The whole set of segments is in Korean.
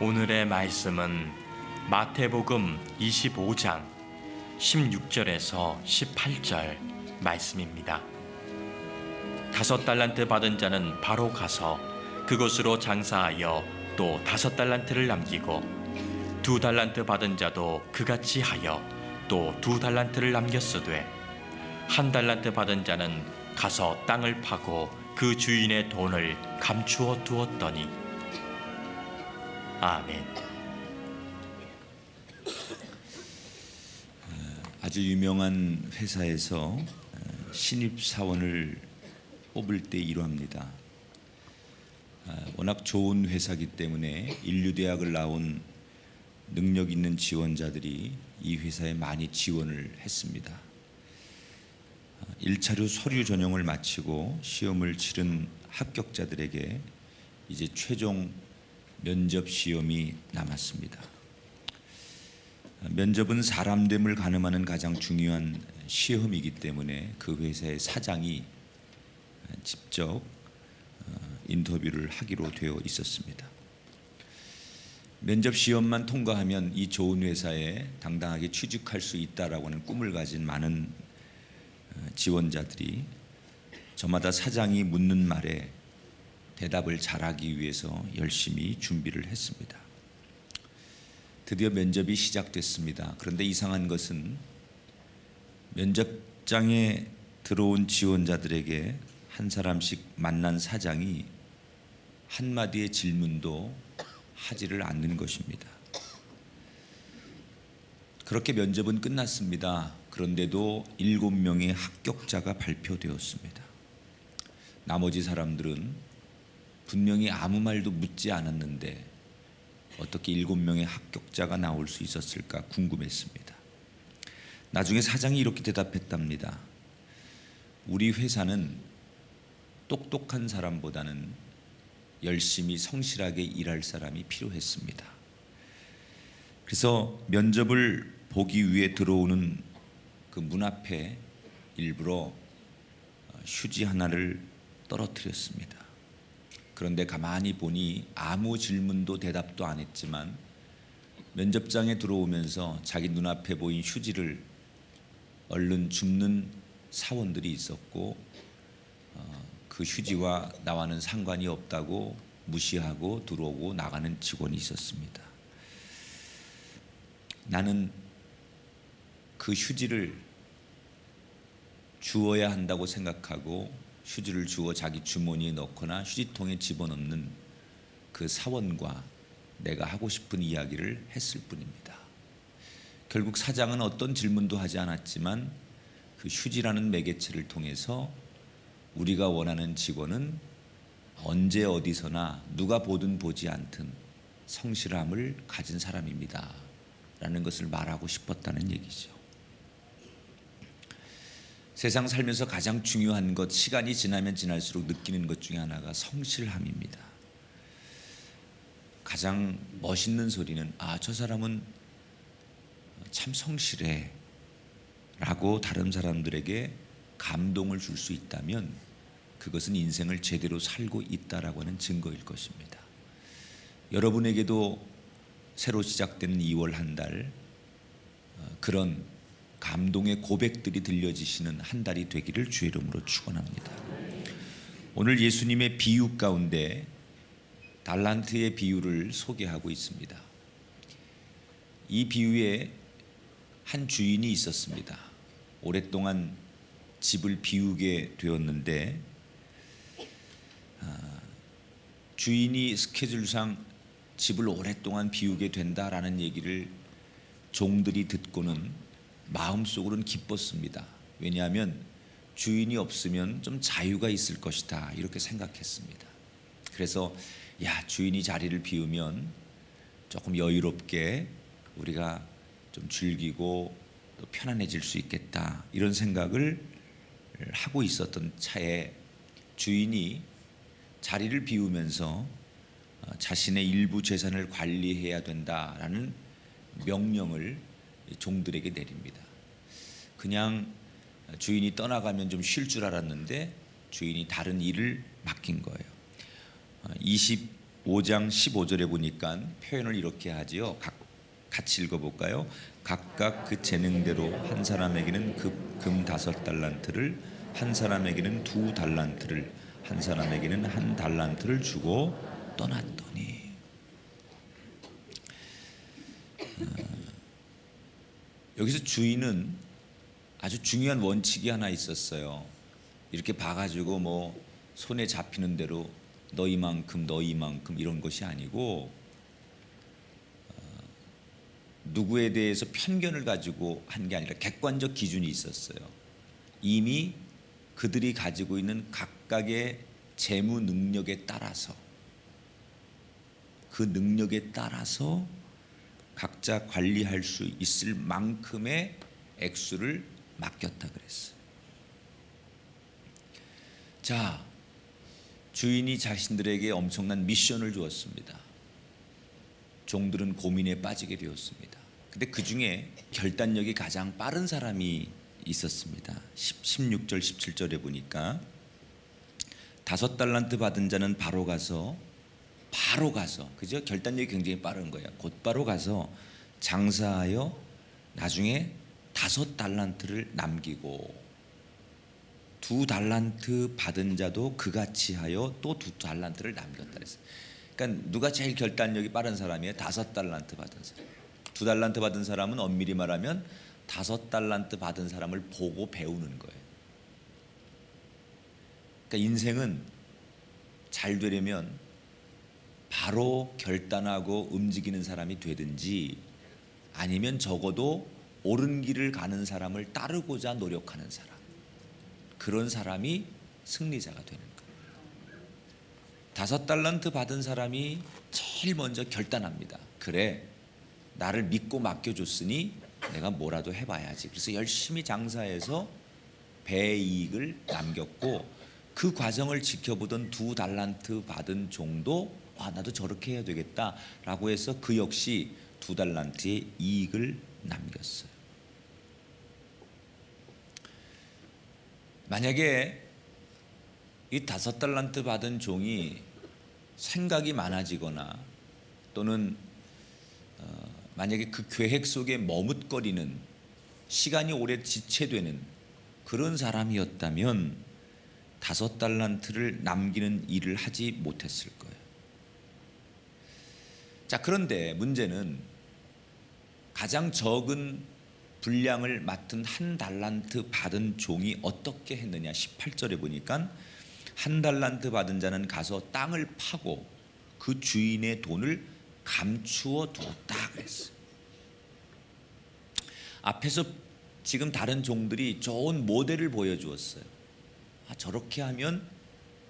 오늘의 말씀은 마태복음 25장 16절에서 18절 말씀입니다. 다섯 달란트 받은 자는 바로 가서 그곳으로 장사하여 또 다섯 달란트를 남기고 두 달란트 받은 자도 그같이 하여 또 두 달란트를 남겼으되 한 달란트 받은 자는 가서 땅을 파고 그 주인의 돈을 감추어 두었더니 아멘. 아주 유명한 회사에서 어, 신입 사원을 뽑을 때 이러합니다. 아, 워낙 좋은 회사기 때문에 인류대학을 나온 능력 있는 지원자들이 이 회사에 많이 지원을 했습니다. 1차로 서류 전형을 마치고 시험을 치른 합격자들에게 이제 최종 면접 시험이 남았습니다. 면접은 사람됨을 가늠하는 가장 중요한 시험이기 때문에 그 회사의 사장이 직접 어, 인터뷰를 하기로 되어 있었습니다. 면접 시험만 통과하면 이 좋은 회사에 당당하게 취직할 수 있다라고 하는 꿈을 가진 많은 어, 지원자들이 저마다 사장이 묻는 말에 대답을 잘하기 위해서 열심히 준비를 했습니다. 드디어 면접이 시작됐습니다. 그런데 이상한 것은 면접장에 들어온 지원자들에게 한 사람씩 만난 사장이 한 마디의 질문도 하지를 않는 것입니다. 그렇게 면접은 끝났습니다. 그런데도 일곱 명의 합격자가 발표되었습니다. 나머지 사람들은 분명히 아무 말도 묻지 않았는데 어떻게 일곱 명의 합격자가 나올 수 있었을까 궁금했습니다. 나중에 사장이 이렇게 대답했답니다. 우리 회사는 똑똑한 사람보다는 열심히 성실하게 일할 사람이 필요했습니다. 그래서 면접을 보기 위해 들어오는 그 문 앞에 일부러 휴지 하나를 떨어뜨렸습니다. 그런데 가만히 보니 아무 질문도 대답도 안 했지만 면접장에 들어오면서 자기 눈앞에 보인 휴지를 얼른 줍는 사원들이 있었고 어, 그 휴지와 나와는 상관이 없다고 무시하고 들어오고 나가는 직원이 있었습니다. 나는 그 휴지를 주어야 한다고 생각하고 휴지를 주어 자기 주머니에 넣거나 휴지통에 집어넣는 그 사원과 내가 하고 싶은 이야기를 했을 뿐입니다. 결국 사장은 어떤 질문도 하지 않았지만 그 휴지라는 매개체를 통해서 우리가 원하는 직원은 언제 어디서나 누가 보든 보지 않든 성실함을 가진 사람입니다. 라는 것을 말하고 싶었다는 얘기죠. 세상 살면서 가장 중요한 것, 시간이 지나면 지날수록 느끼는 것 중에 하나가 성실함입니다. 가장 멋있는 소리는 아, 저 사람은 참 성실해. 라고 다른 사람들에게 감동을 줄 수 있다면 그것은 인생을 제대로 살고 있다라고 하는 증거일 것입니다. 여러분에게도 새로 시작되는 2월 한 달 그런 감동의 고백들이 들려지시는 한 달이 되기를 주의 이름으로 축원합니다. 오늘 예수님의 비유 가운데 달란트의 비유를 소개하고 있습니다. 이 비유에 한 주인이 있었습니다. 오랫동안 집을 비우게 되었는데 아, 주인이 스케줄상 집을 오랫동안 비우게 된다라는 얘기를 종들이 듣고는 마음속으로는 기뻤습니다. 왜냐하면 주인이 없으면 좀 자유가 있을 것이다 이렇게 생각했습니다. 그래서 야 주인이 자리를 비우면 조금 여유롭게 우리가 좀 즐기고 또 편안해질 수 있겠다 이런 생각을 하고 있었던 차에 주인이 자리를 비우면서 어, 자신의 일부 재산을 관리해야 된다라는 명령을 종들에게 내립니다. 그냥 주인이 떠나가면 좀 쉴 줄 알았는데 주인이 다른 일을 맡긴 거예요. 25장 15절에 보니까 표현을 이렇게 하지요. 각, 같이 읽어볼까요? 각각 그 재능대로 한 사람에게는 그금 다섯 달란트를 한 사람에게는 두 달란트를 한 사람에게는 한 달란트를 주고 떠났더니 어, 여기서 주인은 아주 중요한 원칙이 하나 있었어요. 이렇게 봐가지고 뭐 손에 잡히는 대로 너희만큼 너희만큼 이런 것이 아니고 어, 누구에 대해서 편견을 가지고 한 게 아니라 객관적 기준이 있었어요. 이미 그들이 가지고 있는 각각의 재무 능력에 따라서 그 능력에 따라서 각자 관리할 수 있을 만큼의 액수를 맡겼다 그랬어요. 자, 주인이 자신들에게 엄청난 미션을 주었습니다. 종들은 고민에 빠지게 되었습니다. 근데 그 중에 결단력이 가장 빠른 사람이 있었습니다. 16절 17절에 보니까 다섯 달란트 받은 자는 바로 가서 바로 가서 그죠? 결단력이 굉장히 빠른 거예요. 곧바로 가서 장사하여 나중에 다섯 달란트를 남기고 두 달란트 받은 자도 그같이 하여 또 두 달란트를 남겼다 그랬어요. 그러니까 누가 제일 결단력이 빠른 사람이에요? 다섯 달란트 받은 사람. 두 달란트 받은 사람은 엄밀히 말하면 다섯 달란트 받은 사람을 보고 배우는 거예요. 그러니까 인생은 잘 되려면 바로 결단하고 움직이는 사람이 되든지 아니면 적어도 옳은 길을 가는 사람을 따르고자 노력하는 사람. 그런 사람이 승리자가 되는 거예요. 다섯 달란트 받은 사람이 제일 먼저 결단합니다. 그래, 나를 믿고 맡겨줬으니 내가 뭐라도 해봐야지. 그래서 열심히 장사해서 배 이익을 남겼고 그 과정을 지켜보던 두 달란트 받은 종도 와 나도 저렇게 해야 되겠다라고 해서 그 역시 두 달란트의 이익을 남겼어요. 만약에 이 다섯 달란트 받은 종이 생각이 많아지거나 또는 어, 만약에 그 계획 속에 머뭇거리는 시간이 오래 지체되는 그런 사람이었다면 다섯 달란트를 남기는 일을 하지 못했을 거예요. 자, 그런데 문제는 가장 적은 분량을 맡은 한 달란트 받은 종이 어떻게 했느냐 18절에 보니까 한 달란트 받은 자는 가서 땅을 파고 그 주인의 돈을 감추어 두었다 그랬어요. 앞에서 지금 다른 종들이 좋은 모델을 보여주었어요. 아, 저렇게 하면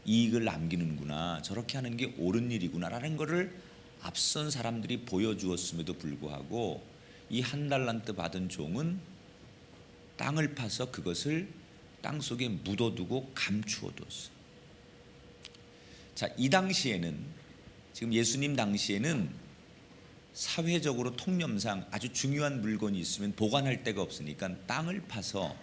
이익을 남기는구나. 저렇게 하는 게 옳은 일이구나라는 것을 앞선 사람들이 보여주었음에도 불구하고 이 한 달란트 받은 종은 땅을 파서 그것을 땅 속에 묻어두고 감추어뒀어. 자, 이 당시에는 지금 예수님 당시에는 사회적으로 통념상 아주 중요한 물건이 있으면 보관할 데가 없으니까 땅을 파서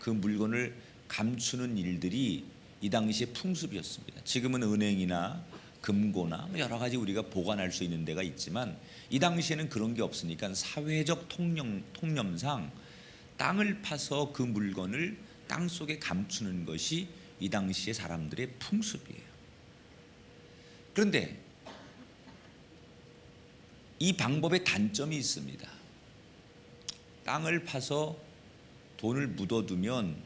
그 물건을 감추는 일들이 이 당시의 풍습이었습니다. 지금은 은행이나 금고나 뭐 여러 가지 우리가 보관할 수 있는 데가 있지만 이 당시에는 그런 게 없으니까 사회적 통념, 통념상 땅을 파서 그 물건을 땅 속에 감추는 것이 이 당시의 사람들의 풍습이에요. 그런데 이 방법에 단점이 있습니다. 땅을 파서 돈을 묻어두면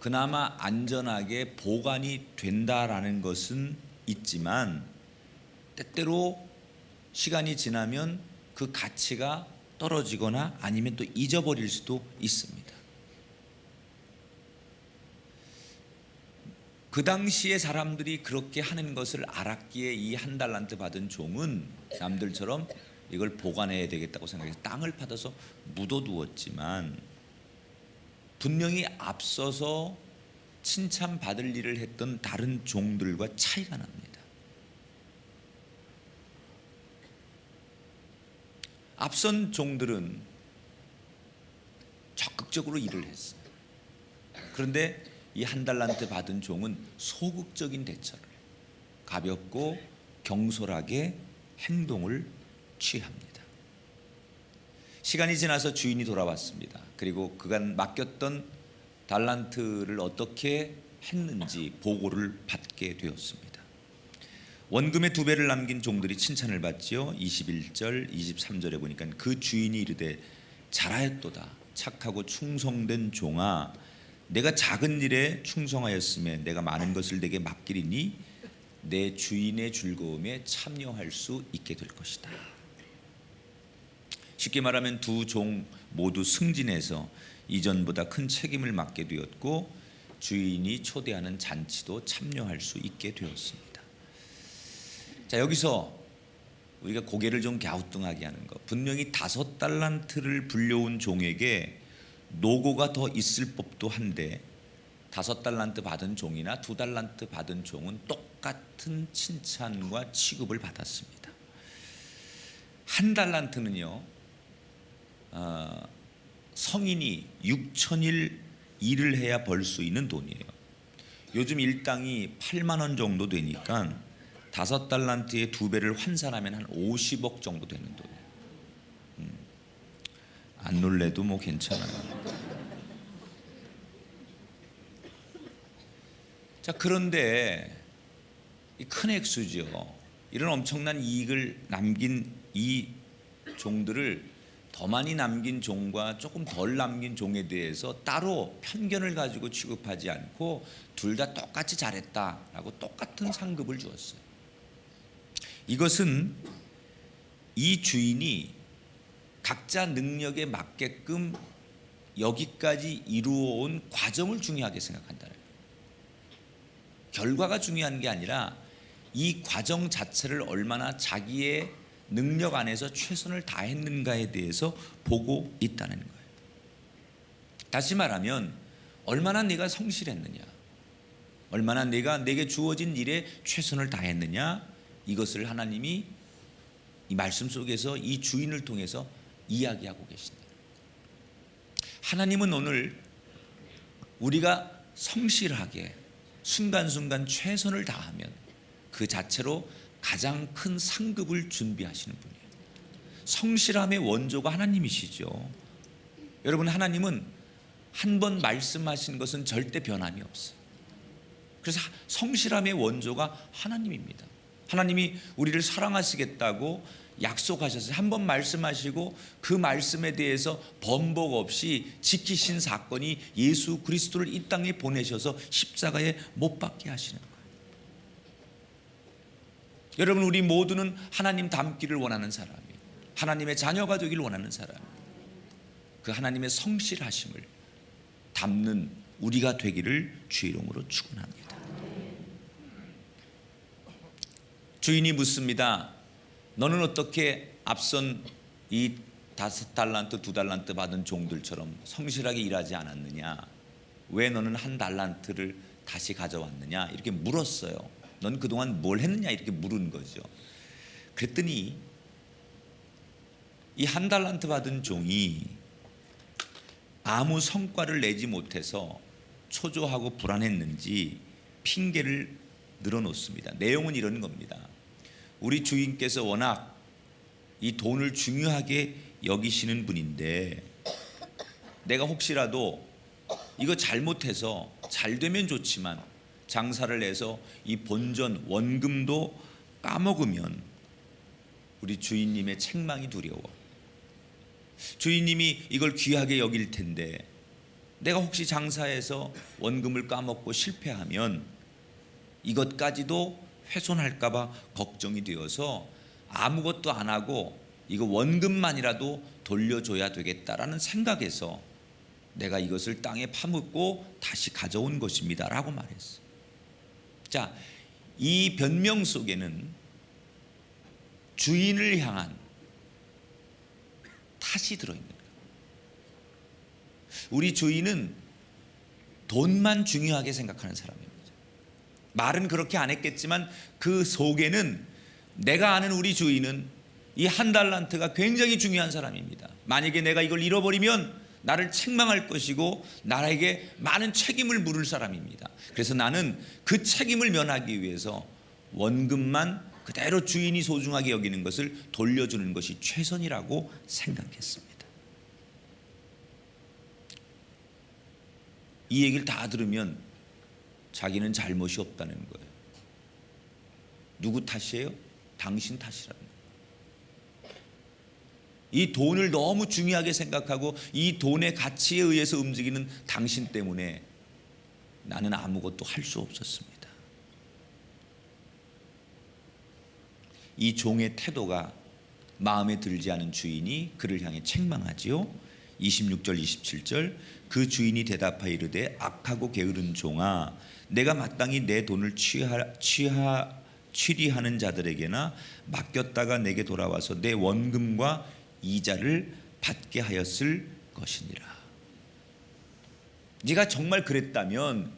그나마 안전하게 보관이 된다라는 것은 있지만 때때로 시간이 지나면 그 가치가 떨어지거나 아니면 또 잊어버릴 수도 있습니다. 그 당시에 사람들이 그렇게 하는 것을 알았기에 이 한 달란트 받은 종은 남들처럼 이걸 보관해야 되겠다고 생각해서 땅을 파서 묻어두었지만 분명히 앞서서 칭찬받을 일을 했던 다른 종들과 차이가 납니다. 앞선 종들은 적극적으로 일을 했어요. 그런데 이 한 달란트 받은 종은 소극적인 대처를. 가볍고 경솔하게 행동을 취합니다. 시간이 지나서 주인이 돌아왔습니다. 그리고 그간 맡겼던 달란트를 어떻게 했는지 보고를 받게 되었습니다. 원금의 두 배를 남긴 종들이 칭찬을 받지요. 21절, 23절에 보니까 그 주인이 이르되 잘하였도다. 착하고 충성된 종아 내가 작은 일에 충성하였음에 내가 많은 것을 내게 맡기리니 내 주인의 즐거움에 참여할 수 있게 될 것이다. 쉽게 말하면 두 종 모두 승진해서 이전보다 큰 책임을 맡게 되었고 주인이 초대하는 잔치도 참여할 수 있게 되었습니다. 자 여기서 우리가 고개를 좀 갸우뚱하게 하는 것 분명히 다섯 달란트를 불려온 종에게 노고가 더 있을 법도 한데 다섯 달란트 받은 종이나 두 달란트 받은 종은 똑같은 칭찬과 취급을 받았습니다. 한 달란트는요 어, 성인이 6천일 일을 해야 벌 수 있는 돈이에요. 요즘 일당이 8만 원 정도 되니까 다섯 달란트의 두 배를 환산하면 한 50억 정도 되는. 음, 안 놀래도 뭐 괜찮아요. 자 그런데 이큰 액수죠. 이런 엄청난 이익을 남긴 이 종들을 더 많이 남긴 종과 조금 덜 남긴 종에 대해서 따로 편견을 가지고 취급하지 않고 둘 다 똑같이 잘했다라고 똑같은 상급을 주었어요. 이것은 이 주인이 각자 능력에 맞게끔 여기까지 이루어온 과정을 중요하게 생각한다는 거예요. 결과가 중요한 게 아니라 이 과정 자체를 얼마나 자기의 능력 안에서 최선을 다했는가에 대해서 보고 있다는 거예요. 다시 말하면 얼마나 내가 성실했느냐, 얼마나 내가 내게 주어진 일에 최선을 다했느냐 이것을 하나님이 이 말씀 속에서 이 주인을 통해서 이야기하고 계신다. 하나님은 오늘 우리가 성실하게 순간순간 최선을 다하면 그 자체로 가장 큰 상급을 준비하시는 분이에요. 성실함의 원조가 하나님이시죠. 여러분 하나님은 한 번 말씀하신 것은 절대 변함이 없어요. 그래서 성실함의 원조가 하나님입니다. 하나님이 우리를 사랑하시겠다고 약속하셨어요. 한 번 말씀하시고 그 말씀에 대해서 번복 없이 지키신 사건이 예수 그리스도를 이 땅에 보내셔서 십자가에 못 박게 하시는 거예요. 여러분 우리 모두는 하나님 닮기를 원하는 사람이에요. 하나님의 자녀가 되기를 원하는 사람. 그 하나님의 성실하심을 담는 우리가 되기를 주의 이름으로 축원합니다. 주인이 묻습니다. 너는 어떻게 앞선 이 다섯 달란트 두 달란트 받은 종들처럼 성실하게 일하지 않았느냐? 왜 너는 한 달란트를 다시 가져왔느냐? 이렇게 물었어요. 넌 그동안 뭘 했느냐? 이렇게 물은 거죠. 그랬더니 이 한 달란트 받은 종이 아무 성과를 내지 못해서 초조하고 불안했는지 핑계를 늘어놓습니다. 내용은 이런 겁니다. 우리 주인께서 워낙 이 돈을 중요하게 여기시는 분인데 내가 혹시라도 이거 잘못해서 잘 되면 좋지만 장사를 해서 이 본전 원금도 까먹으면 우리 주인님의 책망이 두려워. 주인님이 이걸 귀하게 여길 텐데 내가 혹시 장사해서 원금을 까먹고 실패하면 이것까지도 훼손할까봐 걱정이 되어서 아무것도 안 하고 이거 원금만이라도 돌려줘야 되겠다라는 생각에서 내가 이것을 땅에 파묻고 다시 가져온 것입니다 라고 말했어. 자, 이 변명 속에는 주인을 향한 탓이 들어있는 거예요. 우리 주인은 돈만 중요하게 생각하는 사람입니다. 말은 그렇게 안 했겠지만 그 속에는 내가 아는 우리 주인은 이 한 달란트가 굉장히 중요한 사람입니다. 만약에 내가 이걸 잃어버리면 나를 책망할 것이고 나에게 많은 책임을 물을 사람입니다. 그래서 나는 그 책임을 면하기 위해서 원금만 그대로 주인이 소중하게 여기는 것을 돌려주는 것이 최선이라고 생각했습니다. 이 얘기를 다 들으면 자기는 잘못이 없다는 거예요. 누구 탓이에요? 당신 탓이라는 거예요. 이 돈을 너무 중요하게 생각하고 이 돈의 가치에 의해서 움직이는 당신 때문에 나는 아무것도 할 수 없었습니다. 이 종의 태도가 마음에 들지 않은 주인이 그를 향해 책망하지요. 26절 27절 그 주인이 대답하여 이르되 악하고 게으른 종아 내가 마땅히 내 돈을 취하, 취하 취리하는 자들에게나 맡겼다가 내게 돌아와서 내 원금과 이자를 받게 하였을 것이니라. 네가 정말 그랬다면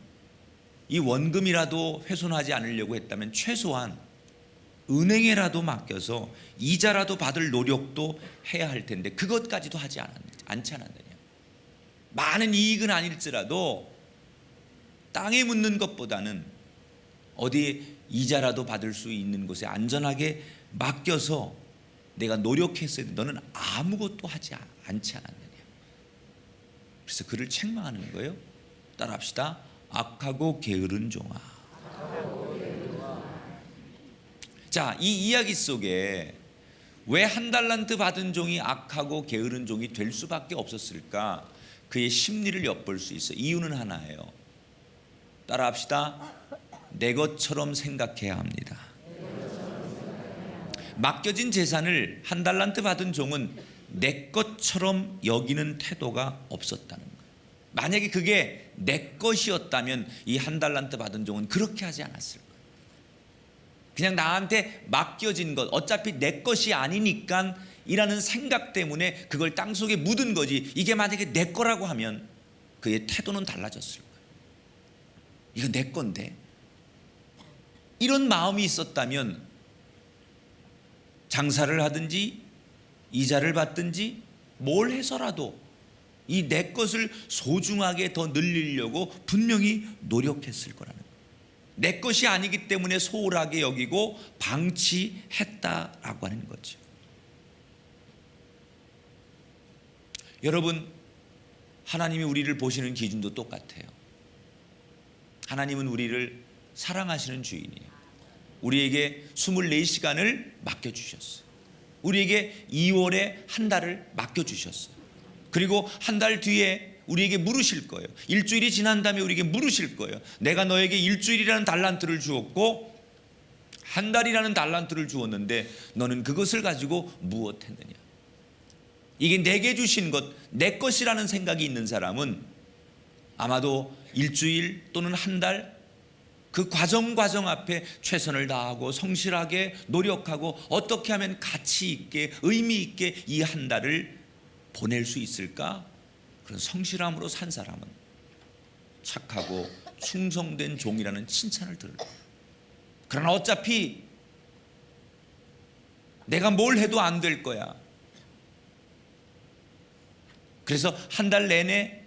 이 원금이라도 훼손하지 않으려고 했다면 최소한 은행에라도 맡겨서 이자라도 받을 노력도 해야 할 텐데 그것까지도 하지 않지 않았느냐. 많은 이익은 아닐지라도 땅에 묻는 것보다는 어디 이자라도 받을 수 있는 곳에 안전하게 맡겨서 내가 노력했어야 돼. 너는 아무것도 하지 않지 않았느냐. 그래서 그를 책망하는 거예요. 따라합시다. 악하고 게으른 종아. 자, 이 이야기 속에 왜 한 달란트 받은 종이 악하고 게으른 종이 될 수밖에 없었을까? 그의 심리를 엿볼 수 있어. 이유는 하나예요. 따라합시다. 내 것처럼 생각해야 합니다. 맡겨진 재산을 한 달란트 받은 종은 내 것처럼 여기는 태도가 없었다는 거예요. 만약에 그게 내 것이었다면 이 한 달란트 받은 종은 그렇게 하지 않았을 거예요. 그냥 나한테 맡겨진 것, 어차피 내 것이 아니니까 이라는 생각 때문에 그걸 땅 속에 묻은 거지. 이게 만약에 내 거라고 하면 그의 태도는 달라졌을 거예요. 이거 내 건데. 이런 마음이 있었다면 장사를 하든지 이자를 받든지 뭘 해서라도 이 내 것을 소중하게 더 늘리려고 분명히 노력했을 거라는 거예요. 내 것이 아니기 때문에 소홀하게 여기고 방치했다라고 하는 거죠. 여러분 하나님이 우리를 보시는 기준도 똑같아요. 하나님은 우리를 사랑하시는 주인이에요. 우리에게 24시간을 맡겨 주셨어요. 우리에게 2월에 한 달을 맡겨 주셨어요. 그리고 한 달 뒤에 우리에게 물으실 거예요. 일주일이 지난 다음에 우리에게 물으실 거예요. 내가 너에게 일주일이라는 달란트를 주었고 한 달이라는 달란트를 주었는데 너는 그것을 가지고 무엇 했느냐? 이게 내게 주신 것, 내 것이라는 생각이 있는 사람은 아마도 일주일 또는 한 달 그 과정 과정 앞에 최선을 다하고 성실하게 노력하고 어떻게 하면 가치 있게 의미 있게 이 한 달을 보낼 수 있을까? 그런 성실함으로 산 사람은 착하고 충성된 종이라는 칭찬을 거예요. 그러나 어차피 내가 뭘 해도 안 될 거야. 그래서 한 달 내내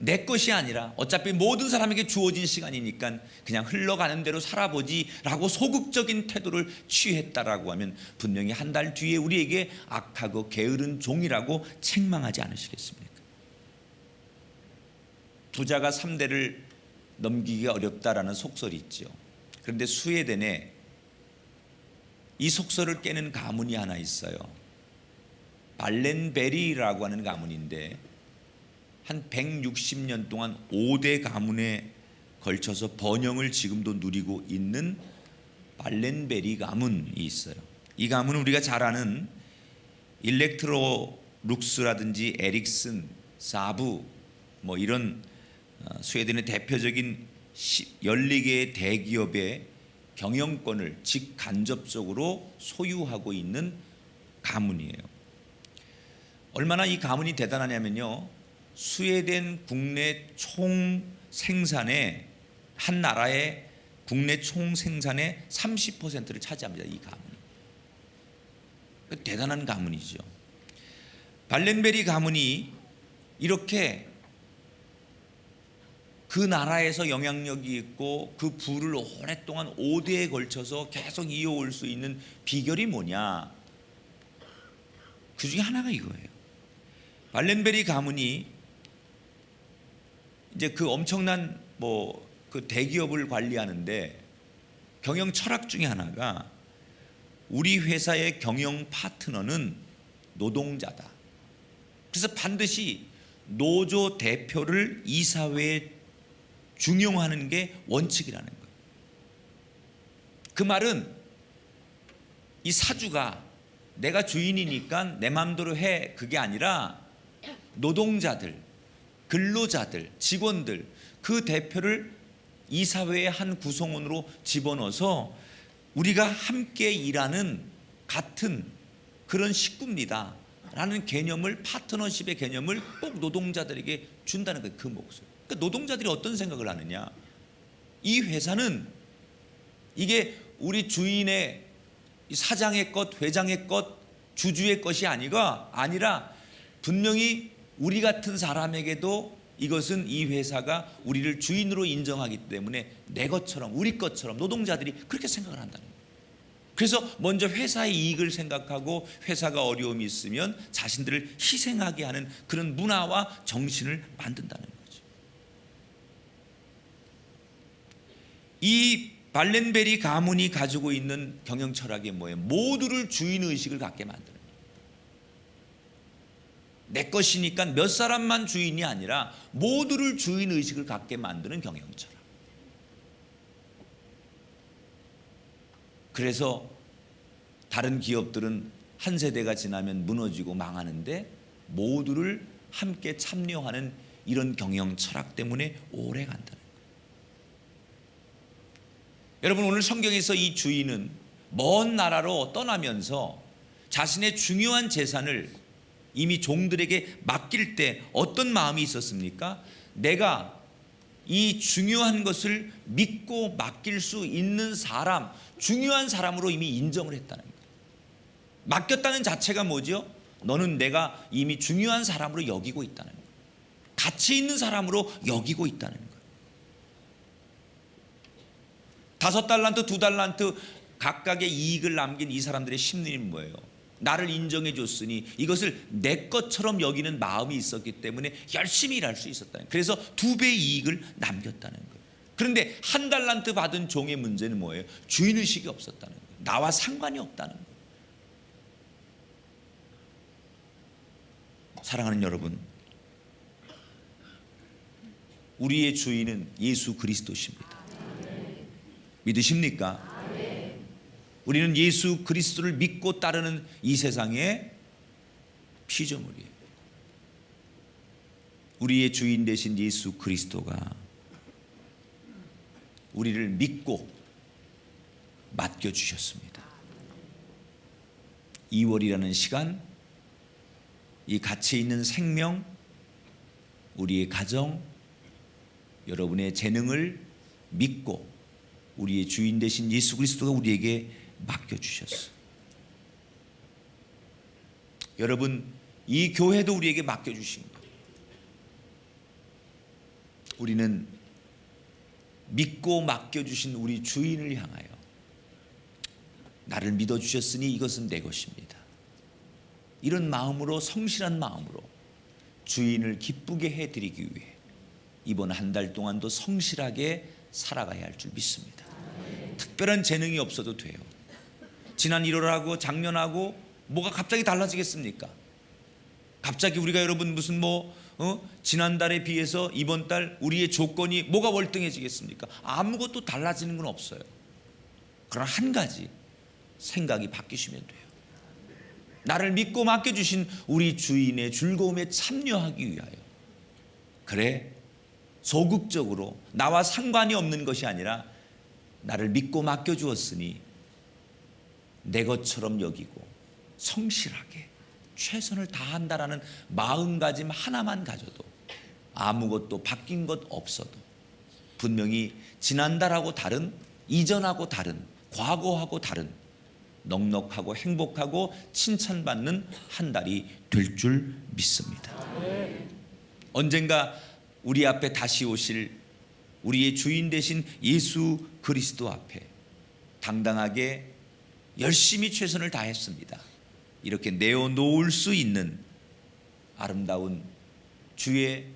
내 것이 아니라 어차피 모든 사람에게 주어진 시간이니까 그냥 흘러가는 대로 살아보지라고 소극적인 태도를 취했다라고 하면 분명히 한 달 뒤에 우리에게 악하고 게으른 종이라고 책망하지 않으시겠습니까? 부자가 3대를 넘기기가 어렵다라는 속설이 있죠. 그런데 스웨덴에 이 속설을 깨는 가문이 하나 있어요. 발렌베리라고 하는 가문인데 한 160년 동안 5대 가문에 걸쳐서 번영을 지금도 누리고 있는 발렌베리 가문이 있어요. 이 가문은 우리가 잘 아는 일렉트로 룩스라든지 에릭슨, 사부 뭐 이런 어, 스웨덴의 대표적인 14개의 대기업의 경영권을 직간접적으로 소유하고 있는 가문이에요. 얼마나 이 가문이 대단하냐면요. 스웨덴 국내 총 생산의 한 나라의 국내 총 생산의 30%를 차지합니다. 이 가문이. 대단한 가문이죠. 발렌베리 가문이 이렇게 그 나라에서 영향력이 있고 그 부를 오랫동안 5대에 걸쳐서 계속 이어올 수 있는 비결이 뭐냐? 그 중에 하나가 이거예요. 발렌베리 가문이 이제 그 엄청난 뭐 그 대기업을 관리하는데 경영 철학 중에 하나가 우리 회사의 경영 파트너는 노동자다. 그래서 반드시 노조 대표를 이사회에 중용하는 게 원칙이라는 거예요. 그 말은 이 사주가 내가 주인이니까 내 마음대로 해 그게 아니라 노동자들, 근로자들, 직원들 그 대표를 이사회의 한 구성원으로 집어넣어서 우리가 함께 일하는 같은 그런 식구입니다. 라는 개념을 파트너십의 개념을 꼭 노동자들에게 준다는 거예요. 그 목소리. 그러니까 노동자들이 어떤 생각을 하느냐? 이 회사는 이게 우리 주인의 이 사장의 것, 회장의 것, 주주의 것이 아니가 아니라 분명히 우리 같은 사람에게도 이것은 이 회사가 우리를 주인으로 인정하기 때문에 내 것처럼 우리 것처럼 노동자들이 그렇게 생각을 한다는 거예요. 그래서 먼저 회사의 이익을 생각하고 회사가 어려움이 있으면 자신들을 희생하게 하는 그런 문화와 정신을 만든다는 거죠. 이 발렌베리 가문이 가지고 있는 경영 철학이 뭐예요? 모두를 주인 의식을 갖게 만드는. 내 것이니까 몇 사람만 주인이 아니라 모두를 주인 의식을 갖게 만드는 경영 철학. 그래서 다른 기업들은 한 세대가 지나면 무너지고 망하는데 모두를 함께 참여하는 이런 경영 철학 때문에 오래 간다는 거예요. 여러분 오늘 성경에서 이 주인은 먼 나라로 떠나면서 자신의 중요한 재산을 이미 종들에게 맡길 때 어떤 마음이 있었습니까? 내가 이 중요한 것을 믿고 맡길 수 있는 사람, 중요한 사람으로 이미 인정을 했다는 거예요. 맡겼다는 자체가 뭐죠? 너는 내가 이미 중요한 사람으로 여기고 있다는 거예요. 가치 있는 사람으로 여기고 있다는 거예요. 다섯 달란트, 두 달란트 각각의 이익을 남긴 이 사람들의 심리는 뭐예요? 나를 인정해 줬으니 이것을 내 것처럼 여기는 마음이 있었기 때문에 열심히 일할 수 거예요. 그래서 두 배의 이익을 남겼다는 거예요. 그런데 한 달란트 받은 종의 문제는 뭐예요? 주인의식이 없었다는 거예요. 나와 상관이 없다는 거예요. 사랑하는 여러분, 우리의 주인은 예수 그리스도십니다. 믿으십니까? 우리는 예수 그리스도를 믿고 따르는 이 세상의 피조물이에요. 우리의 주인 되신 예수 그리스도가 우리를 믿고 맡겨 주셨습니다. 2월이라는 시간 이 가치 있는 생명 우리의 가정 여러분의 재능을 믿고 우리의 주인 되신 예수 그리스도가 우리에게 맡겨 주셨어. 여러분 이 교회도 우리에게 맡겨 주신 거예요. 우리는 믿고 맡겨 주신 우리 주인을 향하여 나를 믿어 주셨으니 이것은 내 것입니다. 이런 마음으로 성실한 마음으로 주인을 기쁘게 해 드리기 위해 이번 한 달 동안도 성실하게 살아가야 할 줄 믿습니다. 특별한 재능이 없어도 돼요. 지난 1월하고 작년하고 뭐가 갑자기 달라지겠습니까? 갑자기 우리가 여러분 무슨 뭐 어? 지난달에 비해서 이번 달 우리의 조건이 뭐가 월등해지겠습니까? 아무것도 달라지는 건 없어요. 그러나 한 가지 생각이 바뀌시면 돼요. 나를 믿고 맡겨주신 우리 주인의 즐거움에 참여하기 위하여. 그래, 소극적으로 나와 상관이 없는 것이 아니라 나를 믿고 맡겨주었으니 내 것처럼 여기고 성실하게 최선을 다한다라는 마음가짐 하나만 가져도 아무것도 바뀐 것 없어도 분명히 지난달하고 다른 이전하고 다른 과거하고 다른 넉넉하고 행복하고 칭찬받는 한 달이 될 줄 믿습니다. 언젠가 우리 앞에 다시 오실 우리의 주인 되신 예수 그리스도 앞에 당당하게 열심히 최선을 다했습니다. 이렇게 내어놓을 수 있는 아름다운 주의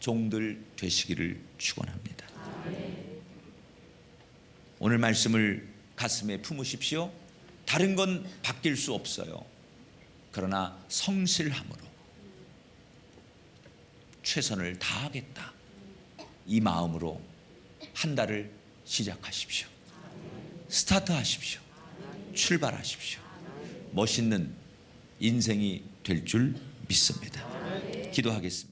종들 되시기를 축원합니다. 오늘 말씀을 가슴에 품으십시오. 다른 건 바뀔 수 없어요. 그러나 성실함으로 최선을 다하겠다. 이 마음으로 한 달을 시작하십시오. 스타트하십시오. 출발하십시오. 멋있는 인생이 될 줄 믿습니다. 기도하겠습니다.